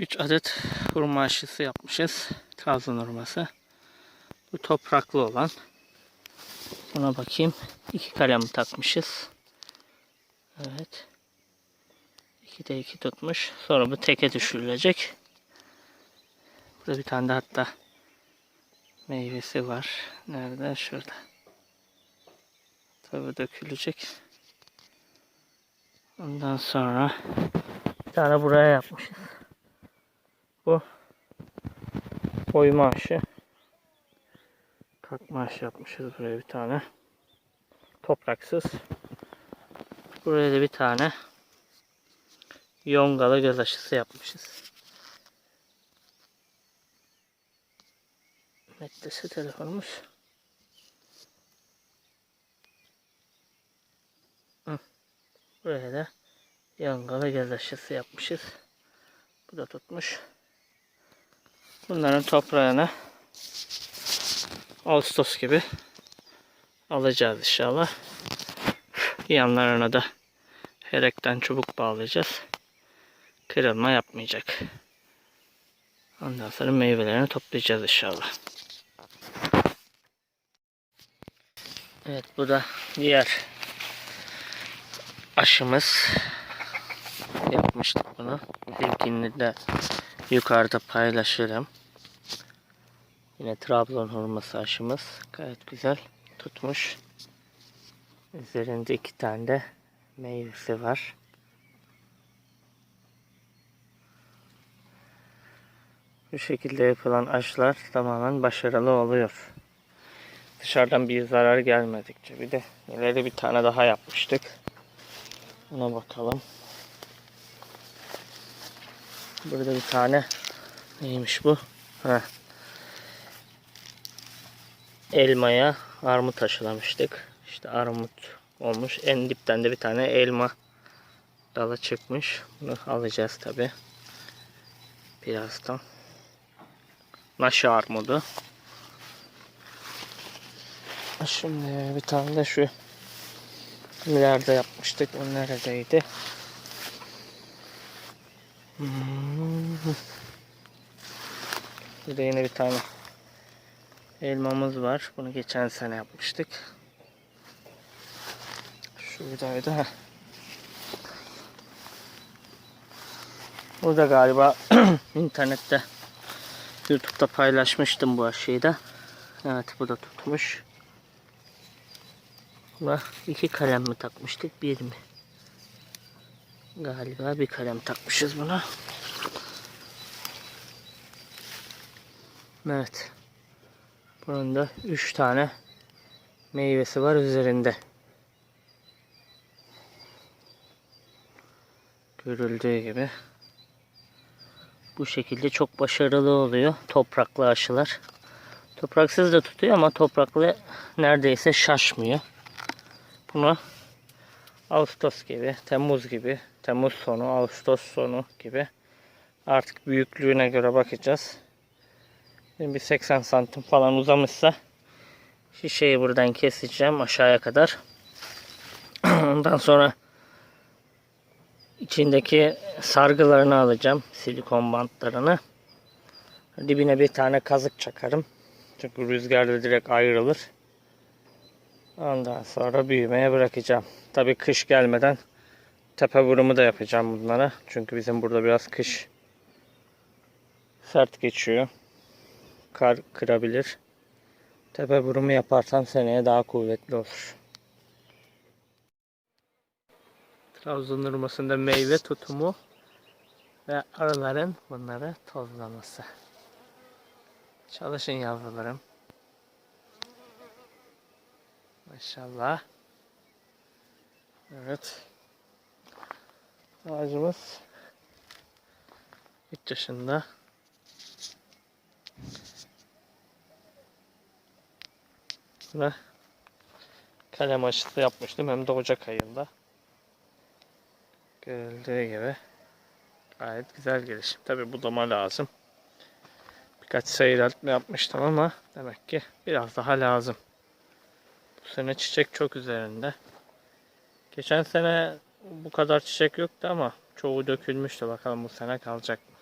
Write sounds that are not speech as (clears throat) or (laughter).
3 adet hurma aşısı yapmışız. Trabzon hurması. Bu topraklı olan. Buna bakayım. İki kalem takmışız. Evet. İki de iki tutmuş. Sonra bu teke düşürülecek. Burada bir tane de hatta meyvesi var. Nerede? Şurada. Tabi dökülecek. Ondan sonra bir tane buraya yapmışız. Bu oyma aşı. Kalkma aşı yapmışız buraya bir tane. Topraksız. Buraya da bir tane yongalı göz aşısı yapmışız. Metresi telefonumuz. Buraya da yongalı göz aşısı yapmışız. Bu da tutmuş. Bunların toprağını Ağustos gibi alacağız inşallah. Yanlarına da herekten çubuk bağlayacağız. Kırılma yapmayacak. Ondan sonra meyvelerini toplayacağız inşallah. Evet bu da diğer aşımız. Yapmıştık bunu. Linkini de yukarıda paylaşırım. Yine Trabzon hurması aşımız. Gayet güzel tutmuş. Üzerinde iki tane de meyvesi var. Bu şekilde yapılan aşılar tamamen başarılı oluyor. Dışarıdan bir zarar gelmedikçe. Bir de ileri bir tane daha yapmıştık. Ona bakalım. Burada bir tane neymiş bu? Heh. Elmaya armut aşılamıştık. İşte armut olmuş. En dipten de bir tane elma dalı çıkmış. Bunu alacağız tabi. Birazdan. Naşı armudu. Şimdi bir tane de şu ileride yapmıştık. O neredeydi? De yine bir tane elmamız var. Bunu geçen sene yapmıştık. Şuradaydı. Heh. Burada galiba (clears throat) internette YouTube'da paylaşmıştım bu aşıyı da. Evet bu da tutmuş. Buna iki kalem mi takmıştık bir mi? Galiba bir kalem takmışız buna. Evet. Bunun da üç tane meyvesi var üzerinde. Görüldüğü gibi. Bu şekilde çok başarılı oluyor topraklı aşılar. Topraksız da tutuyor ama topraklı neredeyse şaşmıyor. Bunu Ağustos gibi, Temmuz gibi, Temmuz sonu, Ağustos sonu gibi artık büyüklüğüne göre bakacağız. Şimdi bir 80 santim falan uzamışsa şişeyi buradan keseceğim aşağıya kadar. (clears throat) Ondan sonra içindeki sargılarını alacağım. Silikon bantlarını. Dibine bir tane kazık çakarım. Çünkü rüzgarda direkt ayrılır. Ondan sonra büyümeye bırakacağım. Tabi kış gelmeden tepe vurumu da yapacağım bunlara. Çünkü bizim burada biraz kış sert geçiyor. Kar kırabilir. Tepe vurumu yaparsam seneye daha kuvvetli olur. Trabzon hurmasında meyve tutumu ve arıların bunları tozlaması. Çalışın yavrularım. Maşallah. Evet. Ağacımız 3 yaşında. Ve kalem aşısı yapmıştım hem de Ocak ayında. Görüldüğü gibi gayet güzel gelişim. Tabi budama lazım. Birkaç seyreltme yapmıştım ama demek ki biraz daha lazım. Bu sene çiçek çok üzerinde. Geçen sene bu kadar çiçek yoktu ama çoğu dökülmüştü. Bakalım bu sene kalacak mı?